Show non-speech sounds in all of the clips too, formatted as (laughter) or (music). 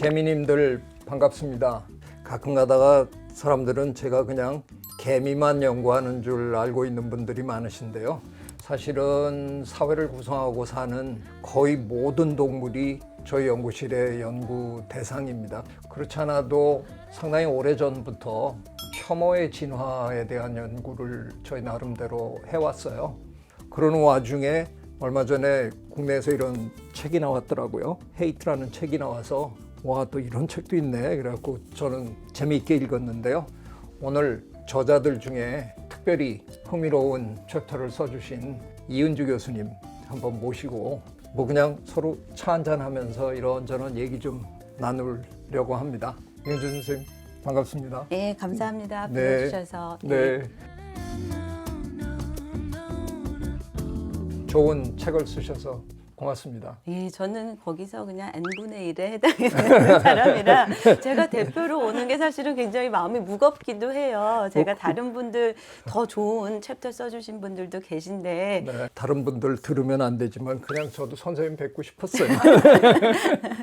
재미님들 반갑습니다. 가끔 가다가 사람들은 제가 그냥 개미만 연구하는 줄 알고 있는 분들이 많으신데요. 사실은 사회를 구성하고 사는 거의 모든 동물이 저희 연구실의 연구 대상입니다. 그렇지 않아도 상당히 오래 전부터 혐오의 진화에 대한 연구를 저희 나름대로 해왔어요. 그러는 와중에 얼마 전에 국내에서 이런 책이 나왔더라고요. 헤이트라는 책이 나와서 와 또 이런 책도 있네. 그래갖고 저는 재미있게 읽었는데요. 오늘 저자들 중에 특별히 흥미로운 챕터를 써주신 이은주 교수님 한번 모시고 뭐 그냥 서로 차 한잔 하면서 이런저런 얘기 좀 나누려고 합니다. 이은주 선생님 반갑습니다. 네, 감사합니다. 네. 불러주셔서. 네. 좋은 책을 쓰셔서 고맙습니다. 예, 저는 거기서 그냥 n분의 1에 해당하는 (laughs) 사람이라 제가 대표로 오는 게 사실은 굉장히 마음이 무겁기도 해요. 제가 다른 분들 더 좋은 챕터 써주신 분들도 계신데 네, 다른 분들 들으면 안 되지만 그냥 저도 선생님 뵙고 싶었어요.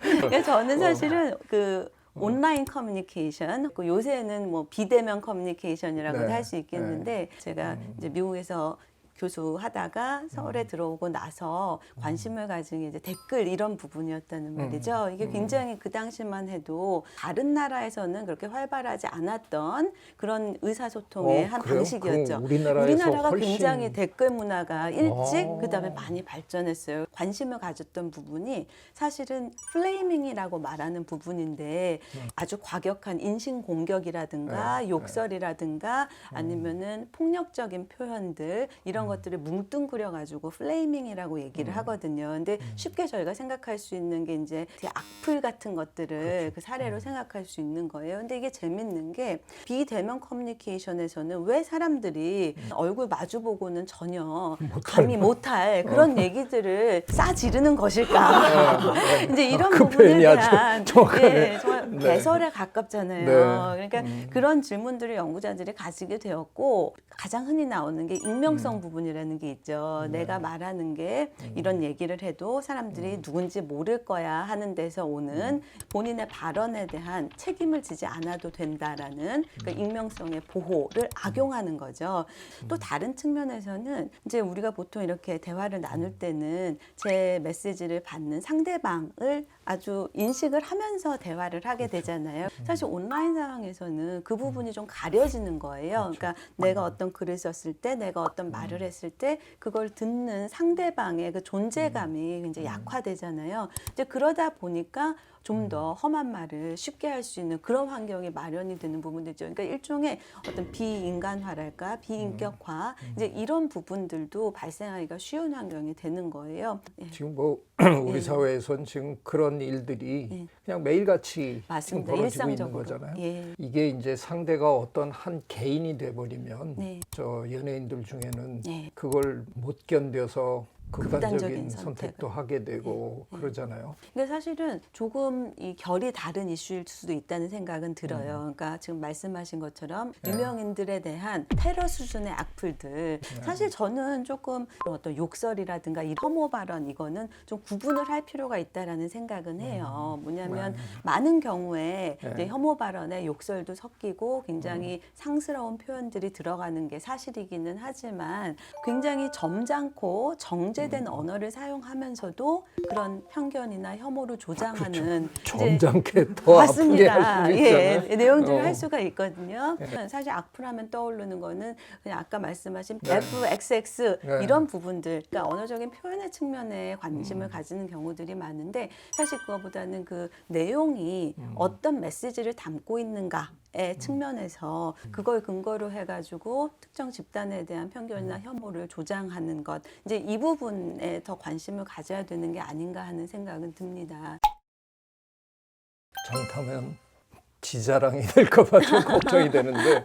그러니까 (laughs) 저는 사실은 그 온라인 커뮤니케이션, 그 요새는 뭐 비대면 커뮤니케이션이라고도 네, 할수 있겠는데 제가 이제 미국에서 교수 하다가 서울에 들어오고 나서 관심을 가진 게 이제 댓글 이런 부분이었다는 말이죠. 이게 굉장히 그 당시만 해도 다른 나라에서는 그렇게 활발하지 않았던 그런 의사소통의 어, 한 그래요? 방식이었죠. 그럼 우리나라에서 가 훨씬- 굉장히 댓글 문화가 일찍 어. 그다음에 많이 발전했어요. 관심을 가졌던 부분이 사실은 플레이밍이라고 말하는 부분인데 아주 과격한 인신 공격이라든가 네, 욕설이라든가 아니면은 폭력적인 표현들 이런 것들을 뭉뚱그려 가지고 플레이밍이라고 얘기를 하거든요. 근데 쉽게 저희가 생각할 수 있는 게 이제 악플 같은 것들을 그 사례로 생각할 수 있는 거예요. 근데 이게 재밌는 게 비대면 커뮤니케이션에서는 왜 사람들이 얼굴 마주 보고는 전혀 감히 못할 그런 얘기들을 싸 지르는 것일까? (laughs) (laughs) 이제 이런 그 부분에 대한 (laughs) 정확하네. 예, 정말 네. 배설에 가깝잖아요. 네. 그러니까 그런 질문들을 연구자들이 가지게 되었고 가장 흔히 나오는 게 익명성 부분 이라는 게 있죠. 내가 말하는 게 이런 얘기를 해도 사람들이 누군지 모를 거야 하는 데서 오는 본인의 발언에 대한 책임을 지지 않아도 된다라는 그 익명성의 보호를 악용하는 거죠. 또 다른 측면에서는 이제 우리가 보통 이렇게 대화를 나눌 때는 제 메시지를 받는 상대방을 아주 인식을 하면서 대화를 하게 되잖아요. 사실 온라인 상황에서는 그 부분이 좀 가려지는 거예요. 그러니까 내가 어떤 글을 썼을 때, 내가 어떤 말을 했을 때 그걸 듣는 상대방의 그 존재감이 굉장히 약화되잖아요. 이제 그러다 보니까 좀 더 험한 말을 쉽게 할 수 있는 그런 환경이 마련이 되는 부분들이죠. 그러니까 일종의 어떤 비인간화랄까, 비인격화, 이제 이런 부분들도 발생하기가 쉬운 환경이 되는 거예요. 예. 지금 뭐 (clears throat) 우리 예. 사회에선 지금 그런 일들이 예. 그냥 매일같이 맞습니다. 벌어지고 있는 일상적으로. 거잖아요. 예. 이게 이제 상대가 어떤 한 개인이 돼버리면 네. 저 연예인들 중에는 네. 그걸 못 견뎌서 극단적인 극단적인 선택도. 하게 되고 네. 그러잖아요. 근데 사실은 조금 이 결이 다른 이슈일 수도 있다는 생각은 들어요. 그러니까 지금 말씀하신 것처럼 음. 네. 유명인들에 대한 테러 수준의 악플들. 네. 사실 저는 조금 어떤 욕설이라든가 이 혐오 발언 이거는 좀 구분을 할 필요가 있다라는 생각은 해요. 뭐냐면 많은 경우에 네. 이제 혐오 발언에 욕설도 섞이고 굉장히 음. 상스러운 표현들이 들어가는 게 사실이기는 하지만 굉장히 점잖고 정제 된 음. 언어를 사용하면서도 그런 편견이나 혐오를 조장하는 이제 점잖게 더 (laughs) 맞습니다. 예, 있잖아요. 내용들을 어. 할 수가 있거든요. 사실 악플하면 떠오르는 거는 그냥 아까 말씀하신 네. FXX 네. 이런 부분들, 그러니까 언어적인 표현의 측면에 관심을 가지는 경우들이 많은데 사실 그거보다는 그 내용이 어떤 메시지를 담고 있는가의 측면에서 그걸 근거로 해가지고 특정 집단에 대한 편견이나 혐오를 조장하는 것, 이제 이 부분에 더 관심을 가져야 되는 게 아닌가 하는 생각은 듭니다. 잘못하면 지자랑이 (laughs) 될까봐 좀 걱정이 되는데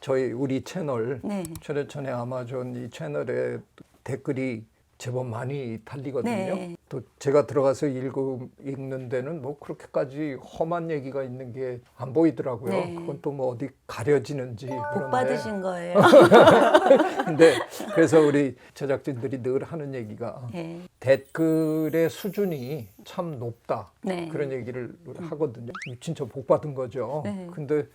저희 우리 채널 네. 최대천의 아마존 이 채널에 댓글이 제법 많이 달리거든요. 네. 또 제가 들어가서 읽음, 읽는 데는 뭐 그렇게까지 험한 얘기가 있는 게 안 보이더라고요. 네. 그건 또 뭐 어디 가려지는지 복 받으신 거예요. (laughs) 근데 그래서 우리 제작진들이 늘 하는 얘기가 네. 댓글의 수준이 참 높다. 네. 그런 얘기를 하거든요. 진짜 복 받은 거죠. 네. 근데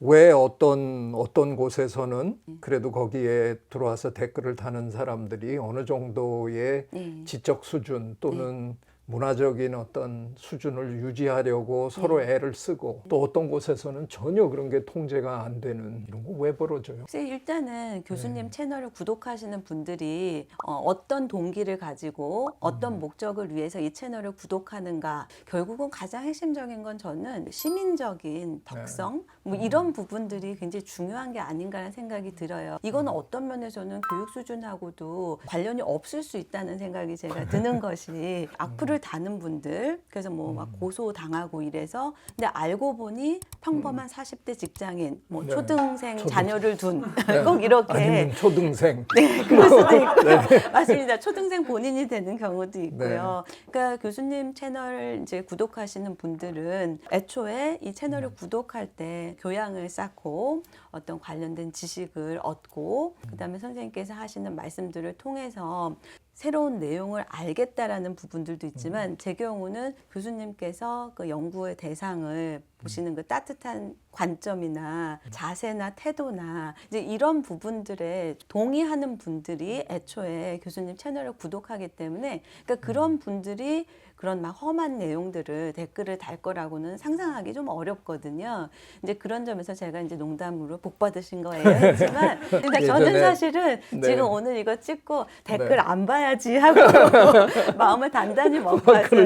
왜 어떤 어떤 곳에서는 그래도 거기에 들어와서 댓글을 다는 사람들이 어느 정도의 네. 지적 수준 또는 문화적인 어떤 수준을 유지하려고 서로 애를 쓰고 또 어떤 곳에서는 전혀 그런 게 통제가 안 되는 이런 거 왜 벌어져요? 글쎄 일단은 교수님 네. 채널을 구독하시는 분들이 어, 떤 동기를 가지고 어떤 음. 목적을 위해서 이 채널을 구독하는가 결국은 가장 핵심적인 건 저는 시민적인 덕성 뭐 음. 이런 부분들이 굉장히 중요한 게 아닌가라는 생각이 들어요. 이거는 음. 어떤 면에서는 교육 수준하고도 관련이 없을 수 있다는 생각이 제가 드는 (laughs) 것이 악플을 다는 분들 그래서 뭐막 음. 고소 당하고 이래서 근데 알고 보니 평범한 40대 직장인 뭐 네. 초등생 초등- 자녀를 둔 네. (laughs) 꼭 이렇게 아니면 초등생 그럴 수도 있고 맞습니다. 초등생 본인이 되는 경우도 있고요. 네. 그러니까 교수님 채널 이제 구독하시는 분들은 애초에 이 채널을 음. 구독할 때 교양을 쌓고 어떤 관련된 지식을 얻고 음. 그다음에 선생님께서 하시는 말씀들을 통해서 새로운 내용을 알겠다라는 부분들도 있지만 음. 제 경우는 교수님께서 그 연구의 대상을 보시는 그 따뜻한 관점이나 자세나 태도나 이제 이런 부분들에 동의하는 분들이 애초에 교수님 채널을 구독하기 때문에 그러니까 그런 분들이 그런 막 험한 내용들을 댓글을 달 거라고는 상상하기 좀 어렵거든요. 이제 그런 점에서 제가 이제 농담으로 복 받으신 거예요. (laughs) 했지만 그러니까 저는 예전에- 사실은 네. 지금 오늘 이거 찍고 댓글 네. 안 봐야 지 하고 (laughs) 마음을 단단히 먹고 왔어요.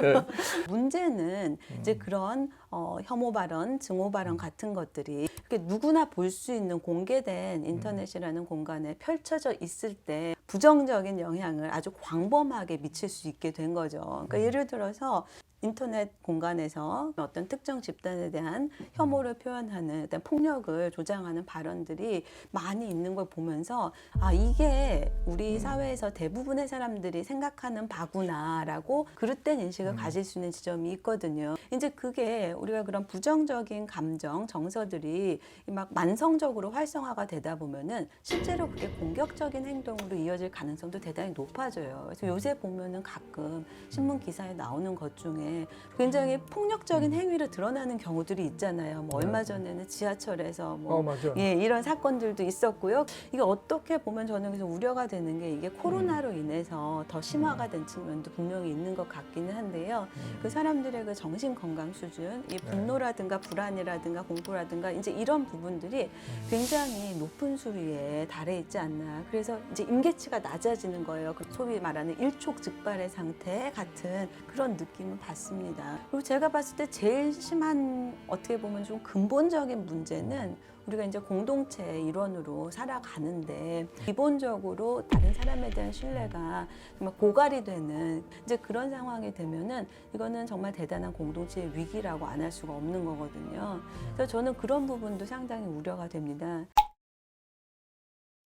네. 문제는 이제 그런 어, 혐오 발언, 증오 발언 같은 것들이 누구나 볼 수 있는 공개된 인터넷이라는 공간에 펼쳐져 있을 때 부정적인 영향을 아주 광범하게 미칠 수 있게 된 거죠. 그러니까 예를 들어서 인터넷 공간에서 어떤 특정 집단에 대한 혐오를 표현하는 어떤 폭력을 조장하는 발언들이 많이 있는 걸 보면서 아 이게 우리 사회에서 대부분의 사람들이 생각하는 바구나라고 그릇된 인식을 가질 수 있는 지점이 있거든요. 이제 그게 우리가 그런 부정적인 감정, 정서들이 막 만성적으로 활성화가 되다 보면은 실제로 그게 공격적인 행동으로 이어질 가능성도 대단히 높아져요. 그래서 요새 보면은 가끔 신문 기사에 나오는 것 중에 굉장히 폭력적인 행위를 드러나는 경우들이 있잖아요. 뭐 얼마 전에는 지하철에서 뭐 어 맞아. 예, 이런 사건들도 있었고요. 이게 어떻게 보면 저는 그래서 우려가 되는 게 이게 코로나로 인해서 더 심화가 된 측면도 분명히 있는 것 같기는 한데요. 그 사람들의 그 정신 건강 수준, 이 분노라든가 불안이라든가 공포라든가 이제 이런 부분들이 굉장히 높은 수위에 달해 있지 않나. 그래서 이제 임계치가 낮아지는 거예요. 그 소위 말하는 일촉즉발의 상태 같은 그런 느낌을 받습니다. 그리고 제가 봤을 때 제일 심한 어떻게 보면 좀 근본적인 문제는 우리가 이제 공동체의 일원으로 살아가는데 기본적으로 다른 사람에 대한 신뢰가 정말 고갈이 되는 이제 그런 상황이 되면은 이거는 정말 대단한 공동체의 위기라고 안 할 수가 없는 거거든요. 그래서 저는 그런 부분도 상당히 우려가 됩니다.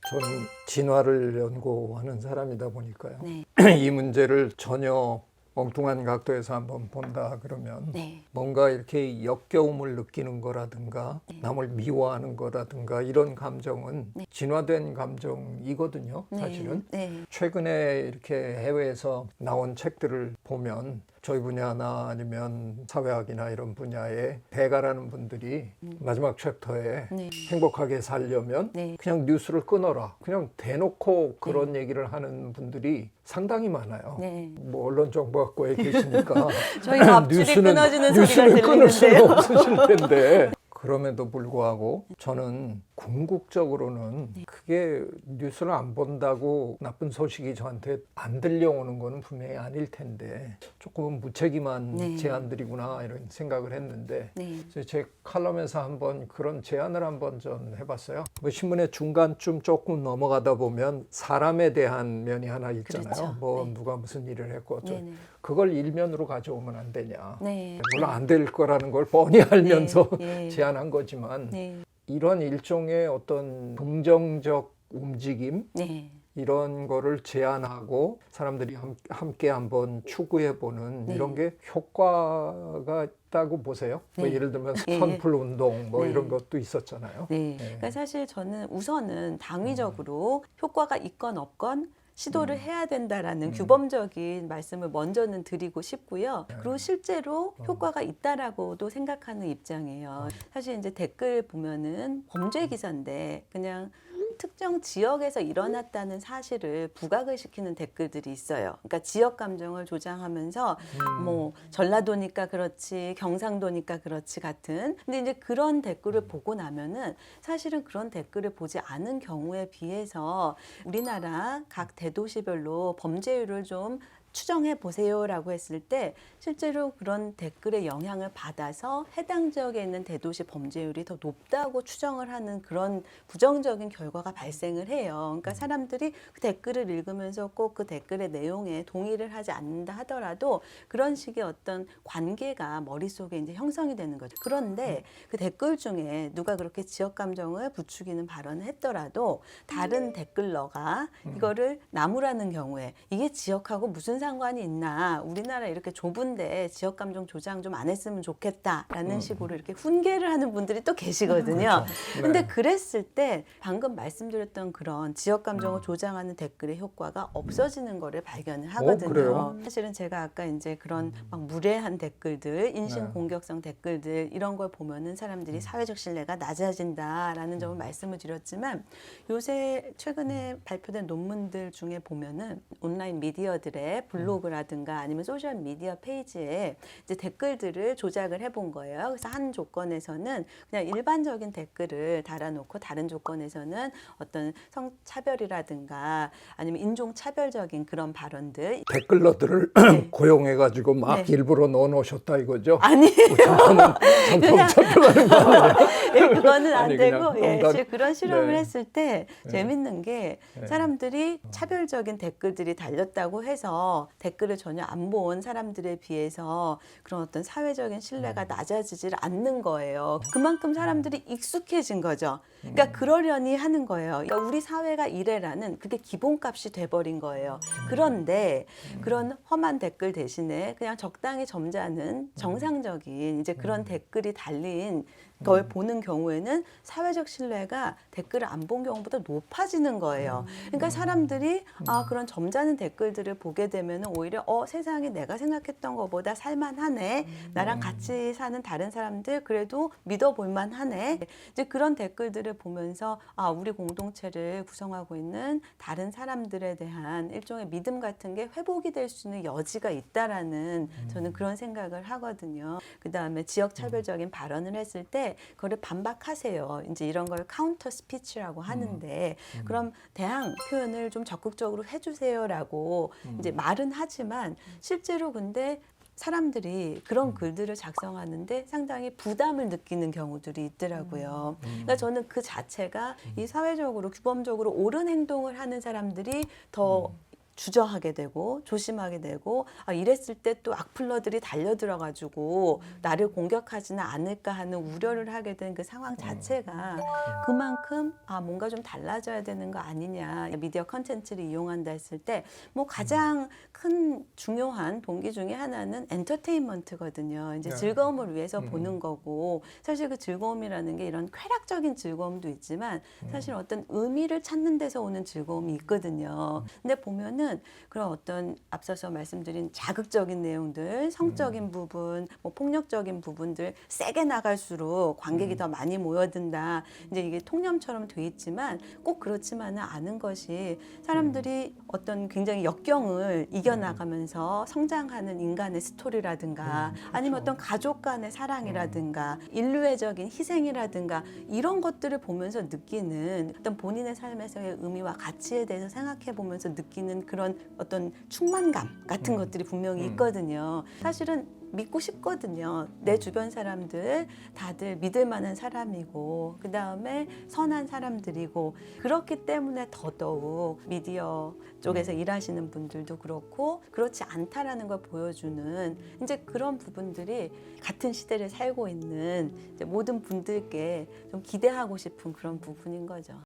저는 진화를 연구하는 사람이다 보니까요. 네, (clears throat) 이 문제를 전혀 엉뚱한 각도에서 한번 본다 그러면 네, 뭔가 이렇게 역겨움을 느끼는 거라든가 남을 미워하는 거라든가 이런 감정은 진화된 감정이거든요. 네, 사실은. 네, 최근에 이렇게 해외에서 나온 책들을 보면 저희 분야나 아니면 사회학이나 이런 분야에 대가라는 분들이 마지막 챕터에 네. 행복하게 살려면 네. 그냥 뉴스를 끊어라. 그냥 대놓고 그런 얘기를 하는 분들이 상당히 많아요. 네. 뭐 언론 정보학과에 계시니까 (laughs) 저희가 (laughs) 뉴스는- 끊어지는 뉴스를 소리가 끊을 수는. 없으실 텐데 그럼에도 불구하고 저는 궁극적으로는 네. 그게 뉴스를 안 본다고 나쁜 소식이 저한테 안 들려오는 거는 분명히 아닐 텐데 조금은 무책임한 네. 제안들이구나 이런 생각을 했는데 네. 제 칼럼에서 한번 그런 제안을 한번 전 해봤어요. 뭐 신문의 중간쯤 조금 넘어가다 보면 사람에 대한 면이 하나 있잖아요. 그렇죠. 뭐 네. 누가 무슨 일을 했고 네, 네. 그걸 일면으로 가져오면 안 되냐. 네. 물론 안 될 거라는 걸 뻔히 (laughs) 알면서 네. 제안한 거지만 네. 이런 일종의 어떤 긍정적 움직임 네. 이런 거를 제안하고 사람들이 함- 함께 한번 추구해 보는 네. 이런 게 효과가 있다고 보세요. 뭐 네. 예를 들면. 선풀 운동 뭐 네. 이런 것도 있었잖아요. 네. 네. 그러니까 사실 저는 우선은 당위적으로 효과가 있건 없건 시도를 해야 된다라는 규범적인 말씀을 먼저는 드리고 싶고요. 그리고 실제로 효과가 있다라고도 생각하는 입장이에요. 사실 이제 댓글 보면은 범죄 기사인데 그냥 특정 지역에서 일어났다는 사실을 부각을 시키는 댓글들이 있어요. 그러니까 지역 감정을 조장하면서 뭐 전라도니까 그렇지, 경상도니까 그렇지 같은. 근데 이제 그런 댓글을 보고 나면은 사실은 그런 댓글을 보지 않은 경우에 비해서 우리나라 각 대도시별로 범죄율을 좀 추정해 보세요라고 했을 때 실제로 그런 댓글의 영향을 받아서 해당 지역에 있는 대도시 범죄율이 더 높다고 추정을 하는 그런 부정적인 결과가 발생을 해요. 그러니까 사람들이 그 댓글을 읽으면서 꼭 그 댓글의 내용에 동의를 하지 않는다 하더라도 그런 식의 어떤 관계가 머릿속에 이제 형성이 되는 거죠. 그런데 그 댓글 중에 누가 그렇게 지역 감정을 부추기는 발언을 했더라도 다른 댓글러가 이거를 나무라는 경우에 이게 지역하고 무슨 상관이 있나? 우리나라 이렇게 좁은데 지역 감정 조장 좀 안 했으면 좋겠다라는 식으로 이렇게 훈계를 하는 분들이 또 계시거든요. 근데 그랬을 때 방금 말씀드렸던 그런 지역 감정을 조장하는 댓글의 효과가 없어지는 거를 발견을 하거든요. 그래요? 사실은 제가 아까 이제 그런 막 무례한 댓글들, 인신 공격성 댓글들 이런 걸 보면은 사람들이 사회적 신뢰가 낮아진다라는 점을 말씀을 드렸지만 요새 최근에 발표된 논문들 중에 보면은 온라인 미디어들의 블로그라든가 아니면 소셜 미디어 페이지에 이제 댓글들을 조작을 해본 거예요. 그래서 한 조건에서는 그냥 일반적인 댓글을 달아놓고 다른 조건에서는 어떤 성차별이라든가 아니면 인종 차별적인 그런 발언들 댓글러들을 (clears throat) 고용해가지고 막 네. 일부러 넣어놓으셨다 이거죠? 아니 그러면 (laughs) 그냥- 성평차별하는 거 아니에요? (laughs) 예, 그거는 안 아니, 되고 예, 농담- 실- 그런 실험을 네. 했을 때 재밌는 게 네. 사람들이 차별적인 댓글들이 달렸다고 해서 댓글을 전혀 안 본 사람들에 비해서 그런 어떤 사회적인 음. 신뢰가 낮아지질 않는 거예요. 그만큼 사람들이 익숙해진 거죠. 음. 그러니까 그러려니 하는 거예요. 그러니까 우리 사회가 이래라는 그게 기본값이 돼버린 거예요. 음. 그런데 그런 험한 댓글 대신에 그냥 적당히 점잖은 정상적인 이제 그런 댓글이 달린 걸 보는 경우에는 사회적 신뢰가 댓글을 안 본 경우보다 높아지는 거예요. 그러니까 사람들이 아 그런 점잖은 댓글들을 보게 되면 오히려 어 세상이 내가 생각했던 것보다 살만하네. 나랑 같이 사는 다른 사람들 그래도 믿어볼 만하네. 이제 그런 댓글들을 보면서 아 우리 공동체를 구성하고 있는 다른 사람들에 대한 일종의 믿음 같은 게 회복이 될 수 있는 여지가 있다라는 저는 그런 생각을 하거든요. 그 다음에 지역 차별적인 발언을 했을 때 그거를 반박하세요. 이제 이런 걸 카운터 스피치라고 하는데 그럼 대항 표현을 좀 적극적으로 해주세요라고 이제 말은 하지만 실제로 근데 사람들이 그런 글들을 작성하는데 상당히 부담을 느끼는 경우들이 있더라고요. 그러니까 저는 그 자체가 이 사회적으로 규범적으로 옳은 행동을 하는 사람들이 더 주저하게 되고 조심하게 되고 아 이랬을 때 또 악플러들이 달려들어 가지고 나를 공격하지는 않을까 하는 우려를 하게 된 그 상황 자체가 그만큼 아 뭔가 좀 달라져야 되는 거 아니냐. 미디어 컨텐츠를 이용한다 했을 때 뭐 가장 큰 중요한 동기 중에 하나는 엔터테인먼트거든요. 이제 네. 즐거움을 위해서 보는 거고 사실 그 즐거움이라는 게 이런 쾌락적인 즐거움도 있지만 사실 어떤 의미를 찾는 데서 오는 즐거움이 있거든요. 근데 보면은 그런 어떤 앞서서 말씀드린 자극적인 내용들, 성적인 부분, 뭐 폭력적인 부분들 세게 나갈수록 관객이 더 많이 모여든다. 이제 이게 통념처럼 돼 있지만 꼭 그렇지만은 않은 것이 사람들이 어떤 굉장히 역경을 이겨나가면서 성장하는 인간의 스토리라든가 아니면 어떤 가족 간의 사랑이라든가 인류애적인 희생이라든가 이런 것들을 보면서 느끼는 어떤 본인의 삶에서의 의미와 가치에 대해서 생각해 보면서 느끼는 그런 어떤 충만감 같은 것들이 분명히 있거든요. 사실은 믿고 싶거든요. 내 주변 사람들 다들 믿을 만한 사람이고 그 다음에 선한 사람들이고 그렇기 때문에 더더욱 미디어 쪽에서 일하시는 분들도 그렇고 그렇지 않다라는 걸 보여주는 이제 그런 부분들이 같은 시대를 살고 있는 이제 모든 분들께 좀 기대하고 싶은 그런 부분인 거죠.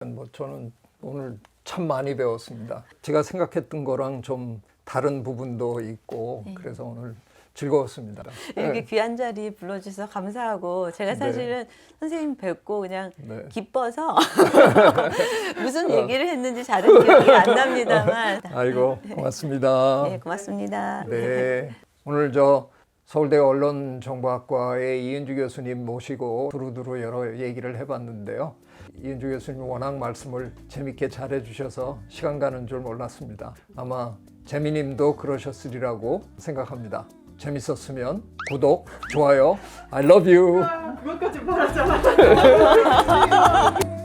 뭐 저는 오늘 참 많이 배웠습니다. 제가 생각했던 거랑 좀 다른 부분도 있고 네. 그래서 오늘 즐거웠습니다. 이렇게 귀한 자리 불러주셔서 감사하고 제가 네. 사실은 선생님 뵙고 그냥 네. 기뻐서 (laughs) 무슨 얘기를 했는지 잘은 기억이 안 납니다만 아이고 고맙습니다. 네 고맙습니다. 네. 오늘 저 서울대 언론정보학과의 이은주 교수님 모시고 두루두루 여러 얘기를 해봤는데요. 이은주 교수님 워낙 말씀을 재밌게 잘해 주셔서 시간 가는 줄 몰랐습니다. 아마 재미님도 그러셨으리라고 생각합니다. 재밌었으면 구독, 좋아요, I love you. 그것까지 말하잖아. (laughs)